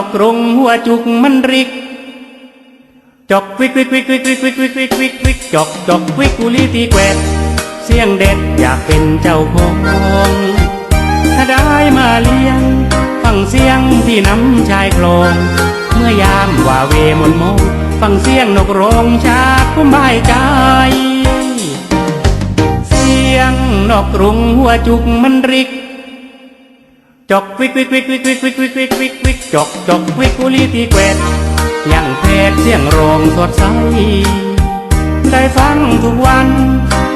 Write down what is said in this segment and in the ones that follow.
อกกรงหัวจุกมันริก จอกวิกวิกวิกวิกวิกวิกวิกวิกวิกวิกจอกจอกวิกกุลีตีแกวดเสียงเด็ดอยากเป็นเจ้าของถ้าได้มาเลี้ยง ฟังเสียงที่น้ำชายคลอง เมื่อยามว่าเวมนโมงฟังเสียงนกร้องชาดผู้ไม่ใจ เสียงนกกรุงหัวจุกมันริก จอกวิกวิกวิกวิกวิกวิกวิกวิกวิกวิกจอกจอกวิกกุลีตีแกวดยังเพดเสียงร้องสดใสได้ฟังทุกวัน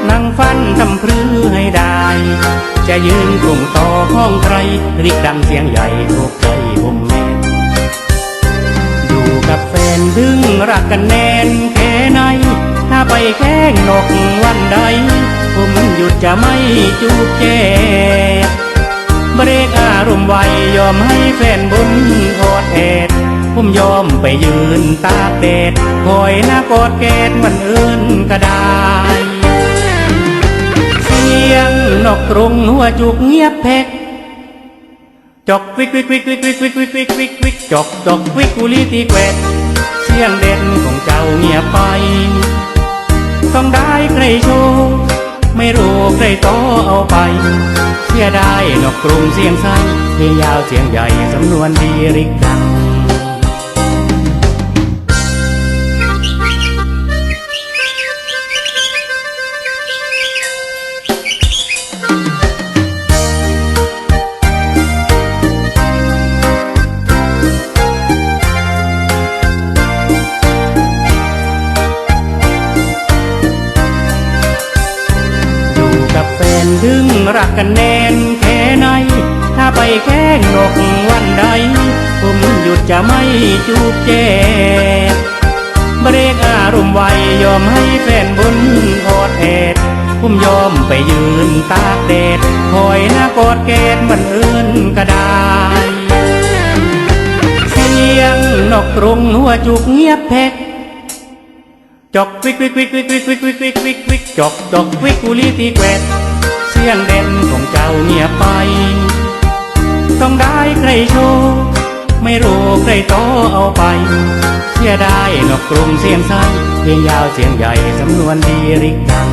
นั่งฟันทำพรือให้ได้ จะยืนกลุ่มต่อห้องใครริกดังเสียงใหญ่ถูกใจผมแม่นอยู่กับแฟนดึงรักกันแน่นแค่ไหนถ้าไปแข้งนกวันใด ผมหยุดจะไม่จูบแจก เบรกอารมณ์ไวยอมให้แฟนบนโอดแอดผมยอมไปยืนตากแดดคอยหน้ากอดแกดมันเอินก็ได้เสียงนกกรงหัวจุกเงียบแพกจอกวิกวิกวิกวิกวิกวิกวิกวิกวิกวิกจอกจอกวิกกุลีตีแกวดเสียงเด่นของเจ้าเงียบไป ต้องได้ใครโชว์ไม่รู้ใครต่อเอาไป สียดายนกกรุงเสียงใสเพลงยาวเสียงใหญ่สำนวนดีริกดัง นถึงรักกันแน่นแค่ไหน ถ้าไปแค่นกวันใด ผมหยุดจะไม่จูบแจกเบรกอารมณ์ไวยอมให้แฟนบนอดแอดผมยอมไปยืนตากแดดคอยหน้ากอดแกดมันเอินก็ได้เสียงนกกรงหัวจุกเงียบแพกจอกวิกวิกวิกวิกวิกวิกวิกวิกวิกวิกจอกจอกวิกกุลีตีแกวด สียงเด่นของเจ้าเงียบไป ต้องได้ใครโชว์ไม่รู้ใครโตเอาไป เสียได้นกกรุงเสียงใสเพลงยาวเสียงใหญ่สำนวนดีริกดัง